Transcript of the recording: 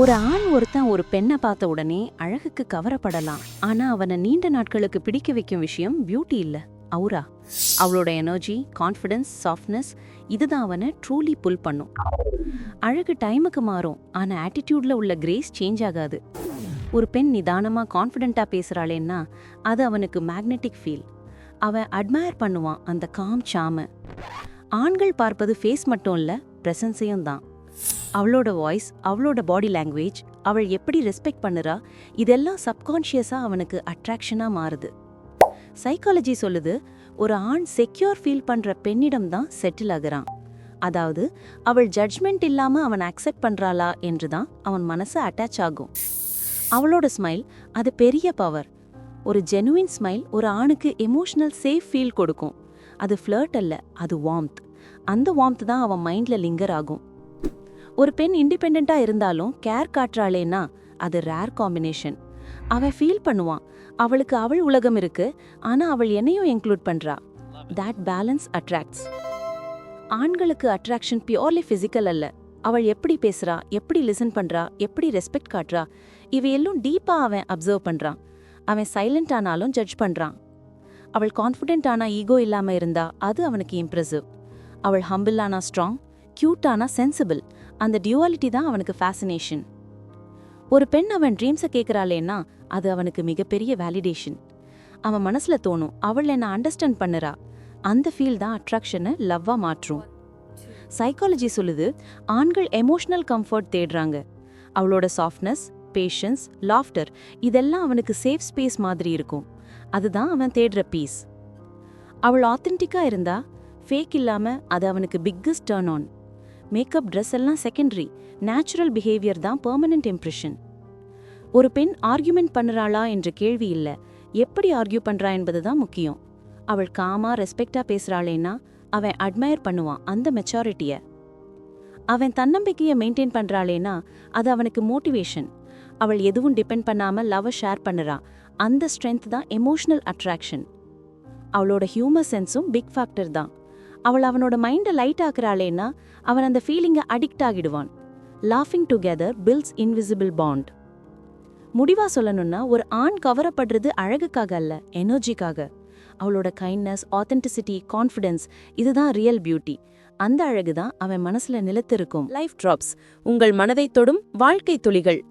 ஒரு ஆண் ஒருத்தன் ஒரு பெண்ணை பார்த்த உடனே அழகுக்கு கவரப்படலாம். ஆனா அவனை நீண்ட நாட்களுக்கு பிடிக்க வைக்கும் விஷயம் பியூட்டி இல்ல. அவுரா அவளோட எனர்ஜி கான்ஃபிடன்ஸ் சாஃப்ட்னஸ் இதுதான் அவனை ட்ரூலி புல் பண்ணும். அழகு டைமுக்கு மாறும் ஆனா ஆட்டிடியூட்ல உள்ள கிரேஸ் சேஞ்ச் ஆகாது. ஒரு பெண் நிதானமா கான்ஃபிடென்ட்டா பேசுறாளேன்னா அது அவனுக்கு மேக்னெட்டிக் ஃபீல் அவன் அட்மயர் பண்ணுவான் அந்த காம் சாம ஆண்கள் பார்ப்பது ஃபேஸ் மட்டும் இல்ல பிரசன்ஸையும் தான். அவளோட வாய்ஸ் அவளோட பாடி லாங்குவேஜ் அவள் எப்படி ரெஸ்பெக்ட் பண்ணுறா இதெல்லாம் சப்கான்ஷியஸாக அவனுக்கு அட்ராக்ஷனாக மாறுது. சைக்காலஜி சொல்லுது ஒரு ஆண் செக்யூர் ஃபீல் பண்ணுற பெண்ணிடம் தான் செட்டில் ஆகுறான். அதாவது அவள் ஜட்ஜ்மெண்ட் இல்லாமல் அவன் அக்செப்ட் பண்ணுறாளா என்று தான் அவன் மனசு அட்டாச் ஆகும். அவளோட ஸ்மைல் அது பெரிய பவர் ஒரு ஜெனுவின் ஸ்மைல் ஒரு ஆணுக்கு எமோஷனல் சேஃப் ஃபீல் கொடுக்கும். அது ஃப்ளர்ட் அல்ல அது வார்ம்த் அந்த வார்ம்த் தான் அவன் மைண்டில் லிங்கர் ஆகும். ஒரு பெண் இண்டிபெண்டா இருந்தாலும் கேர் காட்டுறாளேன்னா அது ரேர் காம்பினேஷன் அவன் ஃபீல் பண்ணுவான். அவளுக்கு அவள் உலகம் இருக்கு. ஆனா அவள் என்னையும் இன்க்ளூட் பண்றா. தட் பேலன்ஸ் அட்ராக்ட்ஸ் ஆண்களுக்கு அட்ராக்ஷன் பியூர்லி ஃபிசிக்கல் அல்ல. அவள் எப்படி பேசுறா எப்படி லிசன் பண்றா எப்படி ரெஸ்பெக்ட் காட்டுறா இவையெல்லாம் டீப்பா அவன் அப்சர்வ் பண்றான். அவன் சைலண்ட் ஆனாலும் ஜட்ஜ் பண்றான். அவள் கான்ஃபிடென்ட் ஆனா ஈகோ இல்லாம இருந்தா அது அவனுக்கு இம்ப்ரெசிவ் அவள் ஹம்பிள் ஆனா ஸ்ட்ராங் கியூட் ஆனா சென்சிபிள் அந்த டியூவாலிட்டி தான் அவனுக்கு ஃபேசினேஷன் ஒரு பெண் அவன் ட்ரீம்ஸை கேட்குறாளேன்னா அது அவனுக்கு மிகப்பெரிய வேலிடேஷன் அவன் மனசில் தோணும் அவள் என்ன அண்டர்ஸ்டாண்ட் பண்ணுறா. அந்த ஃபீல் தான் அட்ராக்ஷனை லவ்வாக மாற்றும். சைக்காலஜி சொல்லுது ஆண்கள் எமோஷனல் கம்ஃபர்ட் தேடுறாங்க. அவளோட சாஃப்ட்னஸ் பேஷன்ஸ் லாஃப்டர் இதெல்லாம் அவனுக்கு சேஃப் ஸ்பேஸ் மாதிரி இருக்கும். அதுதான் அவன் தேடுற பீஸ் அவள் ஆத்தென்டிக்காக இருந்தா ஃபேக் இல்லாமல் அது அவனுக்கு biggest turn on makeup dress எல்லாம் செகண்டரி நேச்சுரல் பிஹேவியர் தான் பெர்மனன்ட் இம்ப்ரெஷன் ஒரு பெண் ஆர்கியூமெண்ட் பண்ணுறாளா என்ற கேள்வி இல்லை எப்படி ஆர்கியூ பண்ணுறா என்பது தான் முக்கியம். அவள் காமா ரெஸ்பெக்டாக பேசுகிறாளேன்னா அவன் அட்மயர் பண்ணுவான் அந்த மெச்சாரிட்டியை அவன் தன்னம்பிக்கையை மெயின்டைன் பண்ணுறாளேன்னா அது அவனுக்கு மோட்டிவேஷன் அவள் எதுவும் டிபெண்ட் பண்ணாமல் லவ்வை ஷேர் பண்ணுறா அந்த ஸ்ட்ரென்த் தான் எமோஷனல் அட்ராக்ஷன் அவளோட ஹியூமர் சென்ஸும் பிக் ஃபேக்டர் தான். அவள் அவனோட மைண்டை லைட் ஆக்குறாளேன்னா அவன் அந்த ஃபீலிங்கை அடிக்ட் ஆகிடுவான். லாஃபிங் டுகெதர் பில்ஸ் இன்விசிபிள் பாண்ட் முடிவா சொல்லணும்னா ஒரு ஆண் கவரப்படுறது அழகுக்காக அல்ல எனர்ஜிக்காக அவளோட கைண்ட்னஸ் ஆத்தென்டிசிட்டி கான்ஃபிடென்ஸ் இதுதான் ரியல் பியூட்டி அந்த அழகு தான் அவன் மனசுல நிலத்திருக்கும். லைஃப் டிராப்ஸ் உங்கள் மனதை தொடும் வாழ்க்கை துளிகள்.